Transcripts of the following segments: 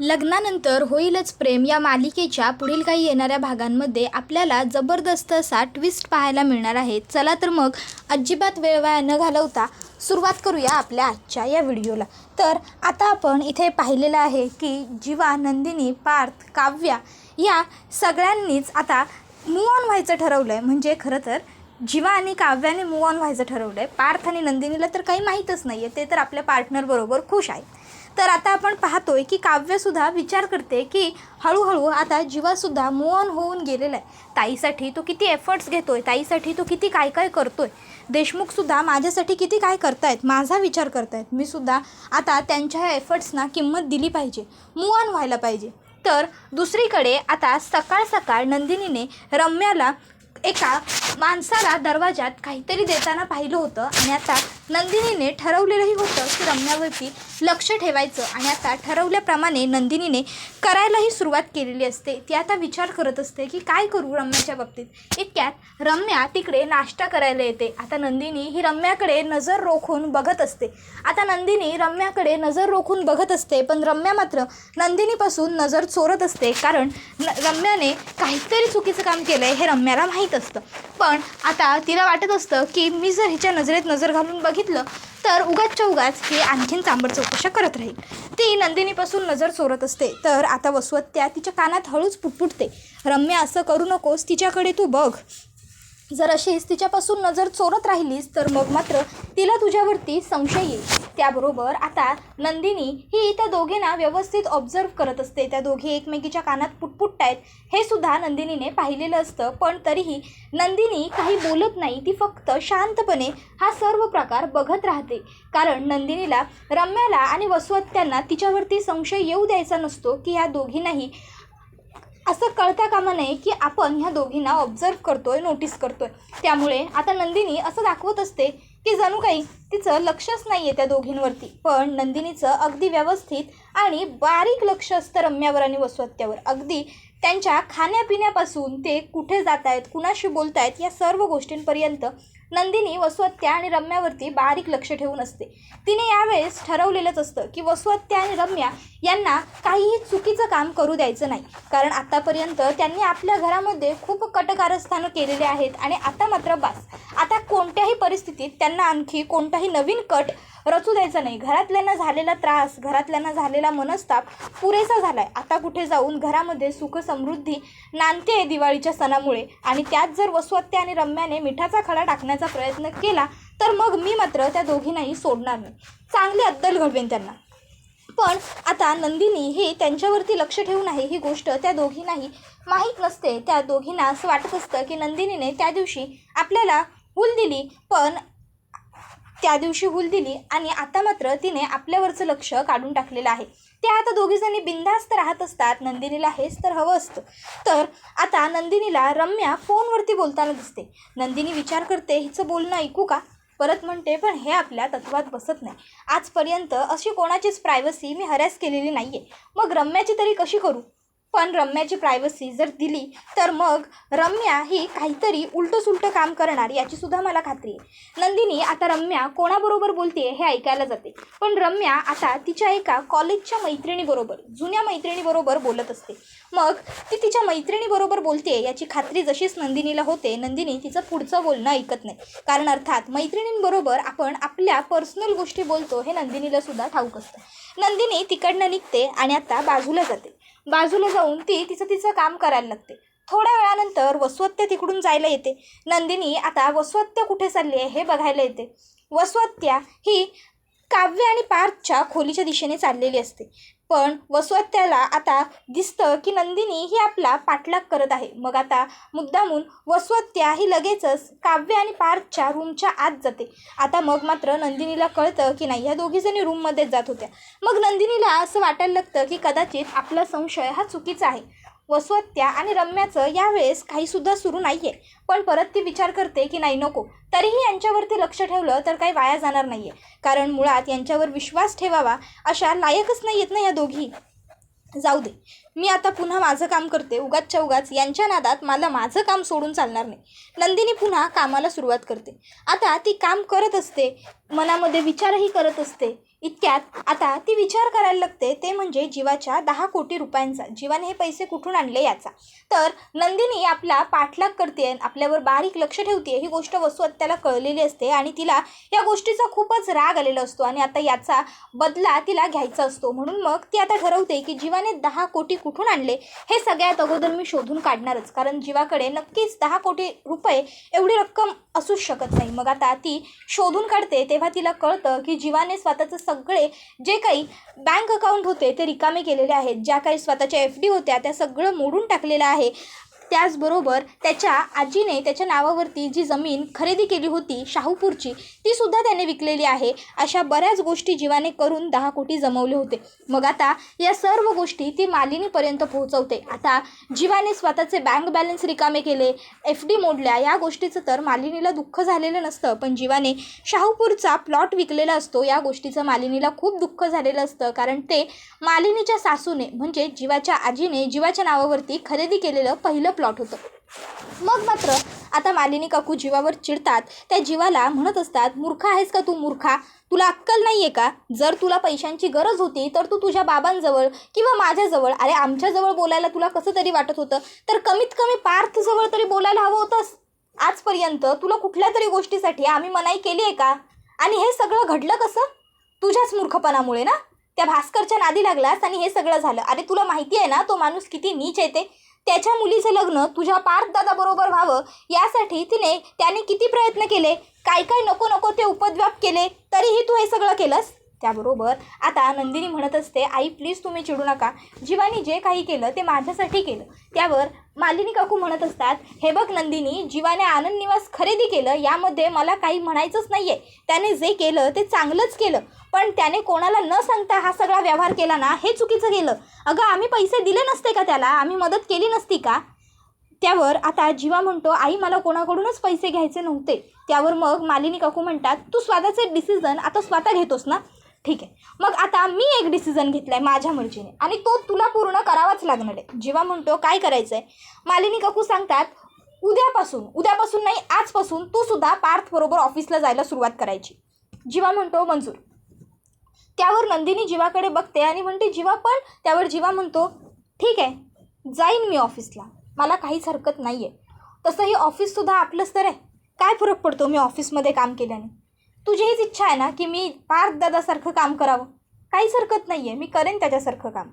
लग्नानंतर होईलच प्रेम. या मालिकेच्या पुढील काही येणाऱ्या भागांमध्ये आपल्याला जबरदस्त असा ट्विस्ट पाहायला मिळणार आहे. चला तर मग अजिबात वेळ वाया न घालवता सुरुवात करूया आपल्या आजच्या या व्हिडिओला. तर आता आपण इथे पाहिलेलं आहे की जीवा नंदिनी पार्थ काव्या या सगळ्यांनीच आता मूव ऑन व्हायचं ठरवलं आहे म्हणजे खरं तर जीवा आणि काव्याने मूव ऑन व्हायचं ठरवलं आहे पार्थ आणि नंदिनीला तर काही माहीतच नाही आहे ते तर आपल्या पार्टनरबरोबर खुश आहेत. तर आता आपण पाहतोय की काव्यसुद्धा विचार करते की हळूहळू आता जीवासुद्धा मोहन होऊन गेलेला आहे. ताईसाठी तो किती एफर्ट्स घेतोय ताईसाठी तो किती काय काय करतोय? देशमुखसुद्धा माझ्यासाठी किती काय करतायत माझा विचार करतायत. मी सुद्धा आता त्यांच्या ह्या एफर्ट्सना किंमत दिली पाहिजे मूव व्हायला पाहिजे. तर दुसरीकडे आता सकाळ सकाळ नंदिनीने रम्याला एका माणसाला दरवाजात काहीतरी देताना पाहिलं होतं आणि आता नंदिनीने ठरवलेलंही होतं की रम्यावरती लक्ष ठेवायचं आणि आता ठरवल्याप्रमाणे नंदिनीने करायलाही सुरुवात केलेली असते. ती आता विचार करत असते की काय करू रम्याच्या बाबतीत? इतक्यात रम्या तिकडे नाश्ता करायला येते. आता नंदिनी ही रम्याकडे नजर रोखून बघत असते. आता नंदिनी रम्याकडे नजर रोखून बघत असते पण रम्या मात्र नंदिनीपासून नजर चोरत असते कारण न रम्याने काहीतरी चुकीचं काम केलं आहे हे रम्याला माहीत असतं. पण आता तिला वाटत असतं की मी जर हिच्या नजरेत नजर घालून बघ बघितलं तर उगाचच्या उगाच हे आणखीन चांबड चौकशा करत राहील. ती नंदिनीपासून नजर चोरत असते. तर आता वसवत त्या तिच्या कानात हळूच पुटपुटते. रम्या असं करू नकोस. तिच्याकडे तू बघ. जर अशीच तिच्यापासून नजर चोरत राहिलीस तर मग मात्र तिला तुझ्यावरती संशय येईल. त्याबरोबर आता नंदिनी ही त्या दोघींना व्यवस्थित ऑब्झर्व करत असते. त्या दोघी एकमेकीच्या कानात पुटपुटतायत. हे सुद्धा नंदिनीने पाहिलेलं असतं पण तरीही नंदिनी काही बोलत नाही. ती फक्त शांतपणे हा सर्व प्रकार बघत राहते. कारण नंदिनीला रम्याला आणि वसवत्यांना तिच्यावरती संशय येऊ द्यायचा नसतो की ह्या दोघींनाही असं कळता कामा नये की आपण ह्या दोघींना ऑब्झर्व करतोय नोटीस करतोय. त्यामुळे आता नंदिनी असं दाखवत असते की जणू काही तिचं लक्षच नाही आहे त्या दोघींवरती. पण नंदिनीचं अगदी व्यवस्थित आणि बारीक लक्ष असतं रम्यावर आणि वसवत्यावर अगदी त्यांच्या खाण्यापिण्यापासून ते कुठे जात आहेत कुणाशी बोलत आहेत या सर्व गोष्टींपर्यंत नंदिनी वसुहत्या आणि रम्यावरती बारीक लक्ष ठेवून असते. तिने यावेळेस ठरवलेलंच असतं की वसुहत्या आणि रम्या यांना काहीही चुकीचं काम करू द्यायचं नाही. कारण आतापर्यंत त्यांनी आपल्या घरामध्ये खूप कटकारस्थानं केलेले आहेत आणि आता मात्र बास. आता कोणत्याही परिस्थितीत त्यांना आणखी कोणताही नवीन कट रचू द्यायचा नाही. घरातल्यांना झालेला त्रास घरातल्यांना झालेला मनस्ताप पुरेसा झाला आहे आता कुठे जाऊन घरामध्ये सुख समृद्धी नांदते आहे दिवाळीच्या सणामुळे. आणि त्यात जर वसवत्या आणि रम्याने मिठाचा खडा टाकण्याचा प्रयत्न केला तर मग मी मात्र त्या दोघींनाही सोडणार नाही. चांगली अद्दल घडवेन त्यांना. पण आता नंदिनी ही त्यांच्यावरती लक्ष ठेवून आहे ही गोष्ट त्या दोघींनाही माहीत नसते. त्या दोघींना असं वाटत असतं की नंदिनीने त्या दिवशी आपल्याला हुल दिली पण त्या दिवशी हुल दिली आणि आता मात्र तिने आपल्यावरचं लक्ष काढून टाकलेलं आहे. ते आता दोघीजणी बिंदास्त राहत असतात. नंदिनीला हेच तर हवं असतं. तर आता नंदिनीला रम्या फोनवरती बोलताना दिसते. नंदिनी विचार करते हिचं बोलणं ऐकू का? परत म्हणते पण हे आपल्या तत्वात बसत नाही. आजपर्यंत अशी कोणाचीच प्रायव्हसी मी हरॅस केलेली नाही आहे मग रम्याची तरी कशी करू? पण रम्याची प्रायव्हसी जर दिली तर मग रम्या ही काहीतरी उलटं सुलटं काम करणार याचीसुद्धा मला खात्री आहे. नंदिनी आता रम्या कोणाबरोबर बोलते हे ऐकायला जाते. पण रम्या आता तिच्या एका कॉलेजच्या मैत्रिणीबरोबर जुन्या मैत्रिणीबरोबर बोलत असते. मग ती तिच्या मैत्रिणीबरोबर बोलते याची खात्री जशीच नंदिनीला होते नंदिनी तिचं पुढचं बोलणं ऐकत नाही. कारण अर्थात मैत्रिणींबरोबर आपण आपल्या पर्सनल गोष्टी बोलतो हे नंदिनीला सुद्धा ठाऊक असतं. नंदिनी तिकडनं निघते आणि आता बाजूला जाते. बाजूला जाऊन ती तिचं तिचं काम करायला लागते. थोड्या वेळानंतर वसवत्या तिकडून जायला येते. नंदिनी आता वस्वत्य कुठे चालली आहे हे बघायला येते. वसवत्या ही काव्य आणि पार्थच्या खोलीच्या दिशेने चाललेली असते. पण वसवत्याला आता दिसतं की नंदिनी ही आपला पाठलाग करत आहे. मग आता मुद्दामून वसवत्या ही लगेचच काव्य आणि पार्थच्या रूमच्या आत जाते. आता मग मात्र नंदिनीला कळतं की नाही ह्या दोघीजणी रूममध्येच जात होत्या. मग नंदिनीला असं वाटायला लागतं की कदाचित आपला संशय हा चुकीचा आहे. वसवत्या आणि रम्याचं यावेळेस काहीसुद्धा सुरू नाही आहे पण परत ती विचार करते की नाही नको. तरीही यांच्यावरती लक्ष ठेवलं तर काही वाया जाणार नाही आहे कारण मुळात यांच्यावर विश्वास ठेवावा अशा लायकच नाही येत ना या दोघी. जाऊ दे. मी आता पुन्हा माझं काम करते. उगाचच्या उगाच यांच्या नादात मला माझं काम सोडून चालणार नाही. नंदिनी पुन्हा कामाला सुरुवात करते. आता ती काम करत असते. मनामध्ये विचारही करत असते. इतक्यात आता ती विचार करायला लागते ते म्हणजे जीवाच्या दहा कोटी रुपयांचा. जीवाने हे पैसे कुठून आणले याचा? तर नंदिनी आपला पाठलाग करते आपल्यावर बारीक लक्ष ठेवते. ही गोष्ट वस्तू त्याला कळलेली असते आणि तिला या गोष्टीचा खूपच राग आलेला असतो आणि आता याचा बदला तिला घ्यायचा असतो. म्हणून मग ती आता ठरवते की जीवाने दहा कोटी कुठून आणले हे सगळ्यात अगोदर मी शोधून काढणारच. कारण जीवाकडे नक्कीच दहा कोटी रुपये एवढी रक्कम असूच शकत नाही. मग आता ती शोधून काढते. तेव्हा तिला कळतं की जीवाने स्वतःचं सगळे जे काही बँक अकाउंट होते ते रिकामे केलेले आहेत. ज्या काही स्वतःच्या एफ डी होत्या त्या सगळं मोडून टाकलेलं आहे. त्याचबरोबर त्याच्या आजीने त्याच्या नावावरती जी जमीन खरेदी केली होती शाहूपूरची ती सुद्धा त्याने विकलेली आहे. अशा बऱ्याच गोष्टी जीवाने करून दहा कोटी जमवले होते. मग आता या सर्व गोष्टी ती मालिनीपर्यंत पोहोचवते. आता जीवाने स्वतःचे बँक बॅलन्स रिकामे केले एफ डी मोडल्या या गोष्टीचं तर मालिनीला दुःख झालेलं नसतं. पण जीवाने शाहूपूरचा प्लॉट विकलेला असतो या गोष्टीचं मालिनीला खूप दुःख झालेलं असतं. कारण ते मालिनीच्या सासूने म्हणजे जीवाच्या आजीने जीवाच्या नावावरती खरेदी केलेलं पहिलं प्लॉट होतं. मग मात्र आता मालिनी काकू जीवावर चिडतात. त्या जीवाला म्हणत असतात मूर्खा आहेस का तू मूर्खा? तुला अक्कल नाही आहे का? जर तुला पैशांची गरज होती तर तू तुझ्या बाबांजवळ किंवा माझ्याजवळ अरे आमच्याजवळ बोलायला तुला कसं तरी वाटत होतं तर कमीत कमी पार्थजवळ तरी बोलायला हवं होतंस. आजपर्यंत तुला कुठल्या तरी गोष्टीसाठी आम्ही मनाई केली आहे का? आणि हे सगळं घडलं कसं? तुझ्याच मूर्खपणामुळे ना? त्या भास्करच्या नादी लागलास आणि हे सगळं झालं. अरे तुला माहिती आहे ना तो माणूस किती नीच येते त्याच्या मुलीचं लग्न तुझ्या पार्थदादाबरोबर व्हावं यासाठी तिने त्याने किती प्रयत्न केले? काय काय नको नको ते उपद्व्याप केले? तरीही तू हे सगळं केलंस? त्याबरोबर आता नंदिनी म्हणत असते आई प्लीज तुम्ही चिडू नका. जीवानी जे काही केलं ते माझ्यासाठी केलं. त्यावर मालिनी काकू म्हणत असतात हे बघ नंदिनी जीवाने आनंद निवास खरेदी केलं यामध्ये मला काही म्हणायचंच नाही आहे त्याने जे केलं ते चांगलंच केलं. पण त्याने कोणाला न सांगता हा सगळा व्यवहार केला ना हे चुकीचं केलं. अगं आम्ही पैसे दिले नसते का त्याला? आम्ही मदत केली नसती का? त्यावर आता जीवा म्हणतो आई मला कोणाकडूनच पैसे घ्यायचे नव्हते. त्यावर मग मालिनी काकू म्हणतात तू स्वतःचे डिसिजन आता स्वतः घेतोस ना? ठीक आहे. मग आता मी एक डिसिजन घेतला आहे माझ्या मर्जीने. आणि तो तुला पूर्ण करावाच लागणार आहे. जेव्हा म्हणतो काय करायचं आहे मालिनी काकू सांगतात उद्यापासून उद्यापासून नाही आजपासून तू सुद्धा पार्थबरोबर ऑफिसला जायला सुरुवात करायची. जीवा म्हणतो मंजूर त्यावर नंदिनी जीवाकडे बघते आणि म्हणते जीवा पण? त्यावर जीवा म्हणतो ठीक आहे जाईन मी ऑफिसला मला काहीच हरकत नाही आहे तसंही ऑफिससुद्धा आपलंच तर आहे. काय फरक पडतो मी ऑफिसमध्ये काम केल्याने? तुझी हीच इच्छा आहे ना की मी पार्थ दादासारखं काम करावं? काहीच हरकत नाही आहे मी करेन त्याच्यासारखं काम.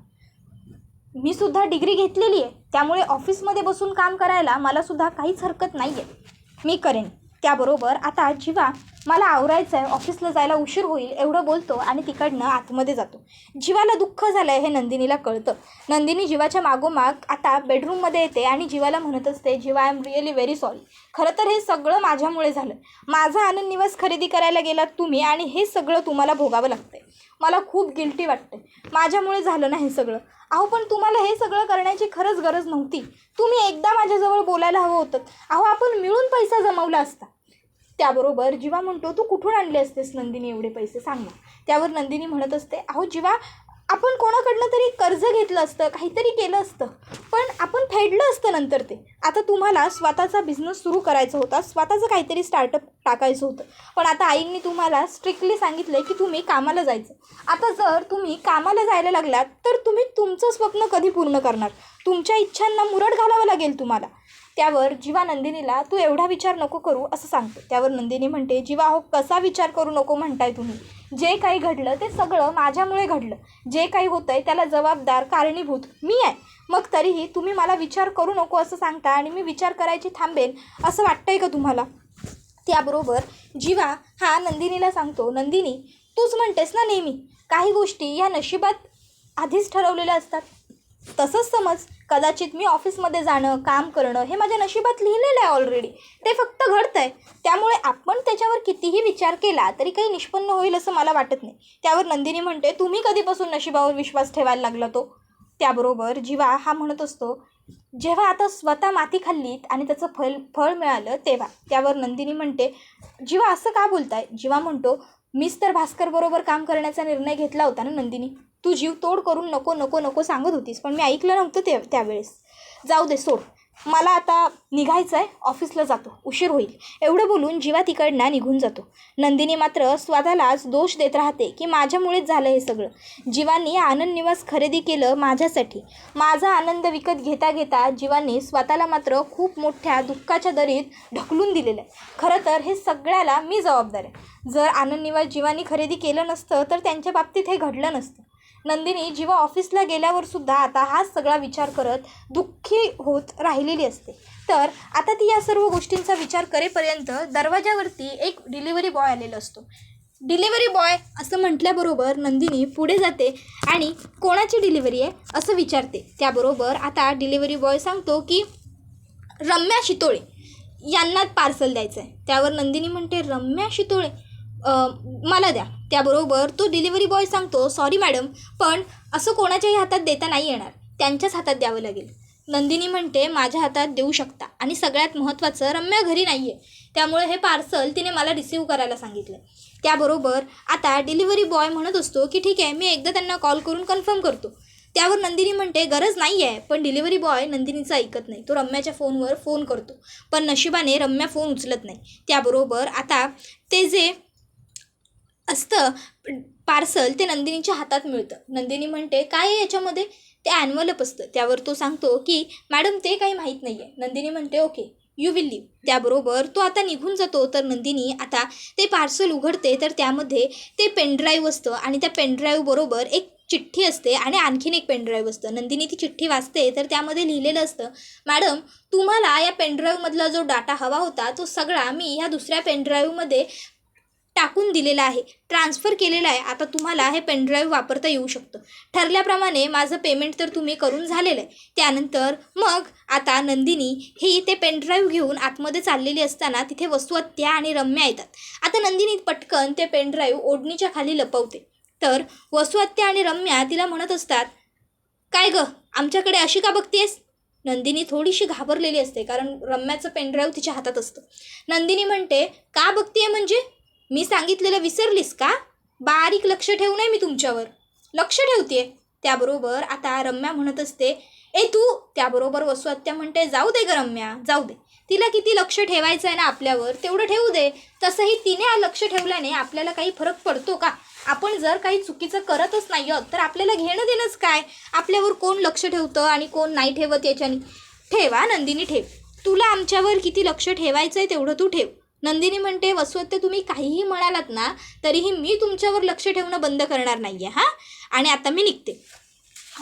मी सुद्धा डिग्री घेतलेली आहे. त्यामुळे ऑफिसमध्ये बसून काम करायला मलासुद्धा काहीच हरकत नाही आहे मी करेन. त्याबरोबर आता जिवा मला आवरायचं आहे ऑफिसला जायला उशीर होईल एवढं बोलतो आणि तिकडनं आतमध्ये जातो. जीवाला दुःख झालं आहे हे नंदिनीला कळतं. नंदिनी जीवाच्या मागोमाग आता बेडरूममध्ये येते आणि जीवाला म्हणत असते Jeeva I am really very sorry खरं तर हे सगळं माझ्यामुळे झालं. माझा आनंद निवास खरेदी करायला गेलात तुम्ही आणि हे सगळं तुम्हाला भोगावं लागतंय. मला खूप गिल्टी वाटते माझ्यामुळे झालं ना हे सगळं. अहो पण तुम्हाला हे सगळं करण्याची खरंच गरज नव्हती. तुम्ही एकदा माझ्याजवळ बोलायला हवं होतं. अहो आपण मिळून पैसा जमवला असता. त्याबरोबर जीवा म्हणतो तू कुठून आणले असतेस नंदिनी एवढे पैसे? सांग ना. त्यावर नंदिनी म्हणत असते अहो जीवा आपण कोणाकडनं तरी कर्ज घेतलं असतं काहीतरी केलं असतं पण आपण फेडलं असतं नंतर ते. आता तुम्हाला स्वतःचा बिझनेस सुरू करायचा होता स्वतःचं काहीतरी स्टार्टअप टाकायचं होतं. पण आता आईंनी तुम्हाला स्ट्रिक्टली सांगितलं की तुम्ही कामाला जायचं. आता जर तुम्ही कामाला जायला लागलात तर तुम्ही तुमचं स्वप्न कधी पूर्ण करणार? तुमच्या इच्छांना मुरड घालावं लागेल तुम्हाला. त्यावर जीवा नंदिनीला तू एवढा विचार नको करू असं सांगतो. त्यावर नंदिनी म्हणते जीवा हो कसा विचार करू नको म्हणताय तुम्ही? जे काही घडलं ते सगळं माझ्यामुळे घडलं. जे काही होतंय त्याला जबाबदार कारणीभूत मी आहे. मग तरीही तुम्ही मला विचार करू नको असं सांगता आणि मी विचार करायची थांबेन असं वाटतंय का तुम्हाला? त्याबरोबर जीवा हा नंदिनीला सांगतो नंदिनी तूच म्हणतेस ना नेहमी काही गोष्टी या नशिबात आधीच ठरवलेल्या असतात. तसंच समज कदाचित मी ऑफिसमध्ये जाणं काम करणं हे माझ्या नशिबात लिहिलेलं आहे ऑलरेडी ते फक्त घडतं आहे त्यामुळे आपण त्याच्यावर कितीही विचार केला तरी काही निष्पन्न होईल असं मला वाटत नाही. त्यावर नंदिनी म्हणते तुम्ही कधीपासून नशिबावर विश्वास ठेवायला लागला तो? त्याबरोबर जीवा हा म्हणत असतो जेव्हा आता स्वतः माती खाल्लीत आणि त्याचं फल फळ मिळालं तेव्हा. त्यावर नंदिनी म्हणते जीवा असं का बोलताय? जीवा म्हणतो मीच तर भास्करबरोबर काम करण्याचा निर्णय घेतला होता ना नंदिनी? तू जीव तोड करून नको नको नको सांगत होतीस पण मी ऐकलं नव्हतं ते त्यावेळेस. जाऊ दे सोड. मला आता निघायचं आहे ऑफिसला जातो. उशीर होईल. एवढं बोलून जीवा तिकडनं निघून जातो. नंदिनी मात्र स्वतःलाच दोष देत राहते की माझ्यामुळेच झालं हे सगळं. जीवांनी आनंद निवास खरेदी केलं माझ्यासाठी. माझा आनंद विकत घेता घेता जीवांनी स्वतःला मात्र खूप मोठ्या दुःखाच्या दरीत ढकलून दिलेलं आहे. खरं तर हे सगळ्याला मी जबाबदार आहे. जर आनंद निवास जीवांनी खरेदी केलं नसतं तर त्यांच्या बाबतीत हे घडलं नसतं. नंदिनी जेव्हा ऑफिसला गेल्यावर सुद्धा आता हाच सगळा विचार करत दुःखी होत राहिलेली असते. तर आता ती या सर्व गोष्टींचा विचार करेपर्यंत दरवाजावरती एक डिलिव्हरी बॉय आलेला असतो. डिलिव्हरी बॉय असं म्हटल्याबरोबर नंदिनी पुढे जाते आणि कोणाची डिलिव्हरी आहे असं विचारते. त्याबरोबर आता डिलिव्हरी बॉय सांगतो की रम्या शितोळे यांना पार्सल द्यायचं आहे त्यावर नंदिनी म्हणते रम्या शितोळे मला द्या. त्याबरोबर तो डिलिव्हरी बॉय सांगतो सॉरी मॅडम पण असं कोणाच्याही हातात देता नाही येणार. त्यांच्याच हातात द्यावं लागेल. नंदिनी म्हणते माझ्या हातात देऊ शकता आणि सगळ्यात महत्त्वाचं रम्या घरी नाही आहे त्यामुळे हे पार्सल तिने मला रिसीव करायला सांगितलं. त्याबरोबर आता डिलिव्हरी बॉय म्हणत असतो की ठीक आहे मी एकदा त्यांना कॉल करून कन्फर्म करतो. त्यावर नंदिनी म्हणते गरज नाही आहे पण डिलिव्हरी बॉय नंदिनीचं ऐकत नाही. तो रम्याच्या फोनवर फोन करतो. पण नशिबाने रम्या फोन उचलत नाही. त्याबरोबर आता ते जे असतं. पार्सल ते नंदिनीच्या हातात मिळतं. नंदिनी म्हणते काय आहे याच्यामध्ये? ते ॲनवलप असतं. त्यावर तो सांगतो की मॅडम ते काही माहीत नाही आहे नंदिनी म्हणते ओके यू विल लिव्ह त्याबरोबर तो आता निघून जातो. तर नंदिनी आता ते पार्सल उघडते. तर त्यामध्ये ते पेनड्राईव्ह असतं आणि त्या पेनड्राईव्ह बरोबर एक चिठ्ठी असते आणि आणखीन एक पेनड्राईव्ह असतं. नंदिनी ती चिठ्ठी वाचते. तर त्यामध्ये लिहिलेलं असतं मॅडम तुम्हाला या पेनड्राईव्हमधला जो डाटा हवा होता तो सगळा मी ह्या दुसऱ्या पेनड्राईव्हमध्ये टाकून दिलेला आहे. ट्रान्सफर केलेला आहे. आता तुम्हाला हे पेनड्राईव्ह वापरता येऊ शकतं. ठरल्याप्रमाणे माझं पेमेंट तर तुम्ही करून झालेलं आहे. त्यानंतर मग आता नंदिनी ही ते पेनड्राईव्ह घेऊन आतमध्ये चाललेली असताना तिथे वसुहत्या आणि रम्या येतात. आता नंदिनी पटकन ते पेनड्राईव्ह ओढणीच्या खाली लपवते. तर वसुहत्या आणि रम्या तिला म्हणत असतात काय गं आमच्याकडे अशी का बघतेस? नंदिनी थोडीशी घाबरलेली असते कारण रम्याचं पेनड्राईव्ह तिच्या हातात असतं. नंदिनी म्हणते का बघतीये म्हणजे? मी सांगितलेलं विसरलीस का? बारीक लक्ष ठेवू नये मी तुमच्यावर. लक्ष ठेवते त्याबरोबर आता रम्या म्हणत असते ए तू त्याबरोबर वसुआत्या म्हणते जाऊ दे ग रम्या जाऊ दे. तिला किती लक्ष ठेवायचं आहे ना आपल्यावर तेवढं ठेवू दे. तसंही तिने लक्ष ठेवल्याने आपल्याला काही फरक पडतो का? आपण जर काही चुकीचं करतच नाही आहोत तर आपल्याला घेणं देणंच काय? आपल्यावर कोण लक्ष ठेवतं आणि कोण नाही ठेवत याच्याने? ठेवा नंदिनी ठेव. तुला आमच्यावर किती लक्ष ठेवायचं आहे तेवढं तू ठेव. नंदिनी म्हणते वसुहत्ते तुम्ही काहीही म्हणालात ना तरीही मी तुमच्यावर लक्ष ठेवणं बंद करणार नाही आहे हां? आणि आता मी निघते.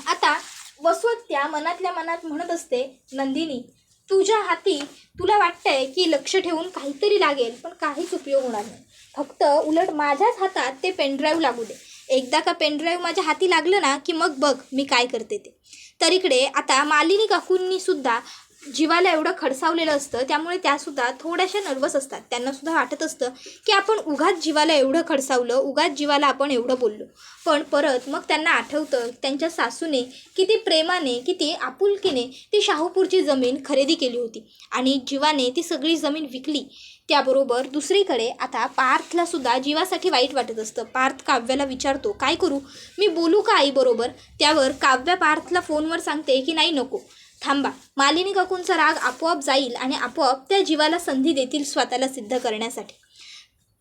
आता वसवत्या मनातल्या मनात म्हणत असते नंदिनी तुझ्या हाती तुला वाटतंय की लक्ष ठेवून काहीतरी लागेल पण काहीच उपयोग होणार नाही. फक्त उलट माझ्याच हातात ते पेनड्राईव्ह लागू दे. एकदा का पेनड्राईव्ह माझ्या हाती लागलं ना की मग बघ मी काय करते ते. तर इकडे आता मालिनी काकूंनी सुद्धा जीवाला एवढं खडसावलेलं असतं त्यामुळे त्यासुद्धा थोड्याशा नर्वस असतात. त्यांनासुद्धा वाटत असतं की आपण उगाच जीवाला एवढं खडसावलं उगाच जीवाला आपण एवढं बोललो. पण परत मग त्यांना आठवतं त्यांच्या सासूने किती प्रेमाने किती आपुलकीने ती शाहूपूरची जमीन खरेदी केली होती. आणि जीवाने ती सगळी जमीन विकली. त्याबरोबर दुसरीकडे आता पार्थला सुद्धा जीवासाठी वाईट वाटत असतं. पार्थ काव्याला विचारतो काय करू? मी बोलू का आईबरोबर? त्यावर काव्या पार्थला फोनवर सांगते की नाही नको. थांबा. मालिनी काकूंचा राग आपोआप जाईल आणि आपोआप त्या जीवाला संधी देतील स्वतःला सिद्ध करण्यासाठी.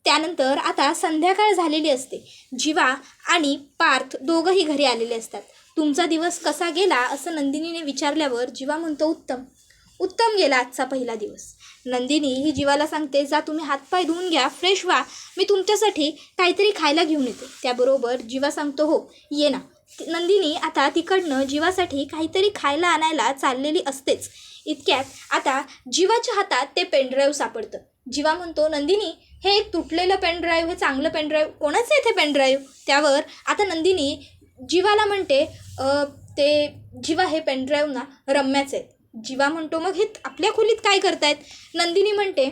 त्यानंतर आता संध्याकाळ झालेली असते. जीवा आणि पार्थ दोघंही घरी आलेले असतात. तुमचा दिवस कसा गेला असं नंदिनीने विचारल्यावर जीवा म्हणतो उत्तम. उत्तम गेला आजचा पहिला दिवस. नंदिनी ही जीवाला सांगते जा तुम्ही हातपाय धुवून घ्या फ्रेश व्हा. मी तुमच्यासाठी काहीतरी खायला घेऊन येते. त्याबरोबर जीवा सांगतो हो ये ना. नंदिनी आता तिकडनं जीवासाठी काहीतरी खायला आणायला चाललेली असतेच. इतक्यात आता जीवाच्या हातात ते पेनड्राईव्ह सापडतं. जीवा म्हणतो नंदिनी हे एक तुटलेलं पेनड्राईव्ह हे चांगलं पेनड्राईव्ह कोणाचं आहे ते पेनड्राईव्ह त्यावर आता नंदिनी जीवाला म्हणते ते जीवा हे पेनड्राईव्ह ना रम्याचे आहेत जीवा म्हणतो मग हे आपल्या खोलीत काय करतायत? नंदिनी म्हणते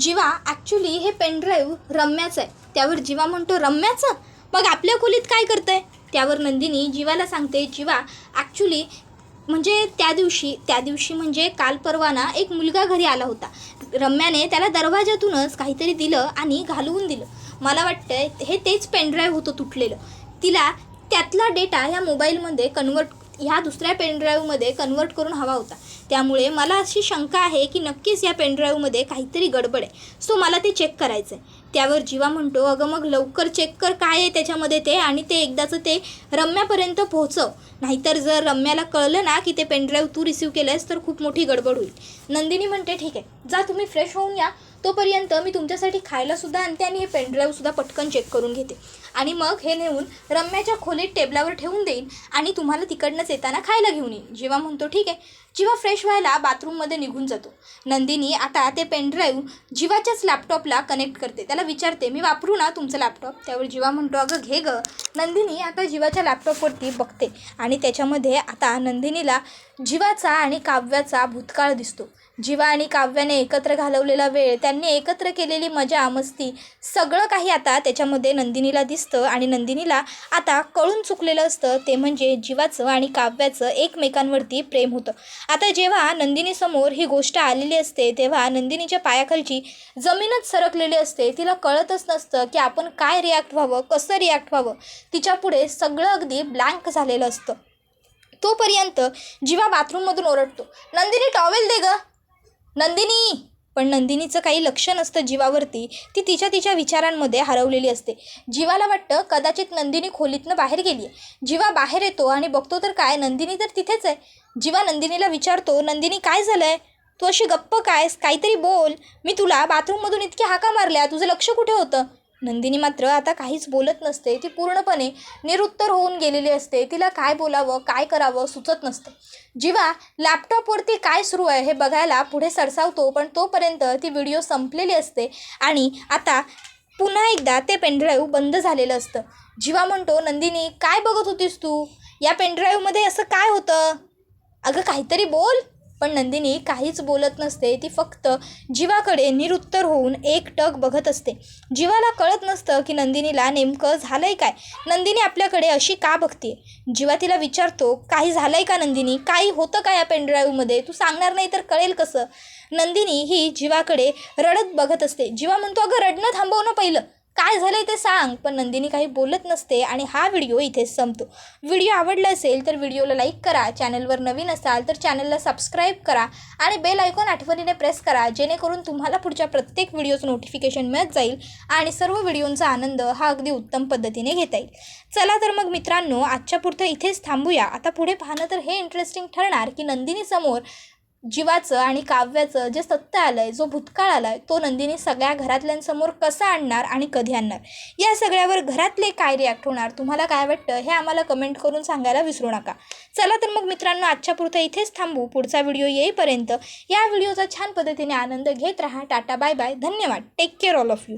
जीवा ॲक्च्युली हे पेनड्राईव्ह रम्याचं आहे. त्यावर जीवा म्हणतो रम्याचं? मग आपल्या खोलीत काय करताय? त्यावर नंदिनी जीवाला सांगते जीवा ॲक्च्युली म्हणजे त्या दिवशी त्या दिवशी म्हणजे काल परवाना एक मुलगा घरी आला होता. रम्याने त्याला दरवाजातूनच काहीतरी दिलं आणि घालवून दिलं. मला वाटतं हे तेच पेनड्राईव्ह होतं तुटलेलं. तिला त्यातला डेटा ह्या मोबाईलमध्ये कन्वर्ट ह्या दुसऱ्या पेनड्राईव्हमध्ये कन्वर्ट करून हवा होता. त्यामुळे मला अशी शंका आहे की नक्कीच या पेनड्राईव्हमध्ये काहीतरी गडबड आहे. सो मला ते चेक करायचं आहे त्यावर जीवा म्हणतो अगं मग लवकर चेक कर काय आहे त्याच्यामध्ये ते आणि ते एकदाचं ते रम्यापर्यंत पोहोचव. नाहीतर जर रम्याला कळलं ना की ते पेनड्राईव्ह तू रिसीव्ह केलं आहेस तर खूप मोठी गडबड होईल. नंदिनी म्हणते ठीक आहे. जा तुम्ही फ्रेश होऊन या. तोपर्यंत मी तुमच्यासाठी खायलासुद्धा आणते आणि हे पेनड्राईव्हसुद्धा पटकन चेक करून घेते. आणि मग हे नेऊन रम्याच्या खोलीत टेबलावर ठेवून देईन आणि तुम्हाला तिकडनंच येताना खायला घेऊन येईन. जेव्हा म्हणतो ठीक आहे. जीवा फ्रेश व्हायला बाथरूममध्ये निघून जातो. नंदिनी आता ते पेनड्राईव्ह जीवाच्याच लॅपटॉपला कनेक्ट करते. त्याला विचारते मी वापरू ना तुमचं लॅपटॉप त्यावर जीवा म्हणतो अगं घे गं. नंदिनी आता जीवाच्या लॅपटॉपवरती बघते आणि त्याच्यामध्ये आता नंदिनीला जीवाचा आणि काव्याचा भूतकाळ दिसतो. जीवा आणि काव्याने एकत्र घालवलेला वेळ त्यांनी एकत्र केलेली मजा मस्ती सगळं काही आता त्याच्यामध्ये नंदिनीला दिसतं आणि नंदिनीला आता कळून चुकलेलं असतं. ते म्हणजे जीवाचं आणि काव्याचं एकमेकांवरती प्रेम होतं. आता जेव्हा नंदिनीसमोर ही गोष्ट आलेली असते तेव्हा नंदिनीच्या पायाखालची जमीनच सरकलेली असते. तिला कळतच नसतं की आपण काय रिॲक्ट व्हावं कसं रिॲक्ट व्हावं. तिच्यापुढे सगळं अगदी ब्लँक झालेलं असतं. तोपर्यंत जीवा बाथरूममधून ओरडतो. नंदिनी टॉवेल दे ग. नंदिनी! पण नंदिनीचं काही लक्ष नसतं जीवावरती. ती तिच्या तिच्या विचारांमध्ये हरवलेली असते. जीवाला वाटतं कदाचित नंदिनी खोलीतनं बाहेर गेली आहे जीवा बाहेर येतो आणि बघतो तर काय? नंदिनी तर तिथेच आहे. जीवा नंदिनीला विचारतो नंदिनी काय झालं आहे तू अशी गप्प काय काहीतरी बोल. मी तुला बाथरूममधून इतकी हाका मारल्या. तुझं लक्ष कुठे होतं? नंदिनी मात्र आता काहीच बोलत नसते. ती पूर्णपणे निरुत्तर होऊन गेलेली असते. तिला काय बोलावं काय करावं सुचत नसतं. जीवा लॅपटॉपवरती काय सुरू आहे हे बघायला पुढे सरसावतो पण तोपर्यंत ती व्हिडिओ संपलेली असते आणि आता पुन्हा एकदा ते पेनड्राईव्ह बंद झालेलं असतं. जीवा म्हणतो नंदिनी काय बघत होतीस तू? या पेनड्राईव्हमध्ये असं काय होतं? अगं काहीतरी बोल. पण नंदिनी काहीच बोलत नसते. ती फक्त जीवाकडे निरुत्तर होऊन एक टक बघत असते. जीवाला कळत नसतं की नंदिनीला नेमकं झालंय काय? नंदिनी आपल्याकडे अशी का बघते जीवा तिला विचारतो काही झालंय का नंदिनी? काही होतं का या पेनड्राईव्हमध्ये तू सांगणार नाही तर कळेल कसं? नंदिनी ही जीवाकडे रडत बघत असते. जीवा म्हणतो अगं रडणं थांबव ना पहिलं. काय झालंय ते सांग. पण नंदिनी काही बोलत नसते आणि हा व्हिडिओ इथेच संपतो. व्हिडिओ आवडला असेल तर व्हिडिओला लाईक करा चॅनलवर नवीन असाल तर चॅनलला सबस्क्राईब करा आणि बेल आयकॉन आठवणीने प्रेस करा जेणेकरून तुम्हाला पुढच्या प्रत्येक व्हिडिओचं नोटिफिकेशन मिळत जाईल आणि सर्व व्हिडिओंचा आनंद हा अगदी उत्तम पद्धतीने घेता येईल. चला तर मग मित्रांनो आजच्या पुरतं इथेच थांबूया. आता पुढे पाहणं तर हे इंटरेस्टिंग ठरणार की नंदिनीसमोर जीवाचं आणि काव्याचं जे सत्य आलं आहे जो भूतकाळ आला आहे तो नंदिनी सगळ्या घरातल्यांसमोर कसा आणणार आणि कधी आणणार? या सगळ्यावर घरातले काय रिॲक्ट होणार? तुम्हाला काय वाटतं? हे आम्हाला कमेंट करून सांगायला विसरू नका. चला तर मग मित्रांनो आजच्या पुरतं इथेच थांबू. पुढचा व्हिडिओ येईपर्यंत या व्हिडिओचा छान पद्धतीने आनंद घेत राहा. टाटा बाय बाय धन्यवाद. Take care all of you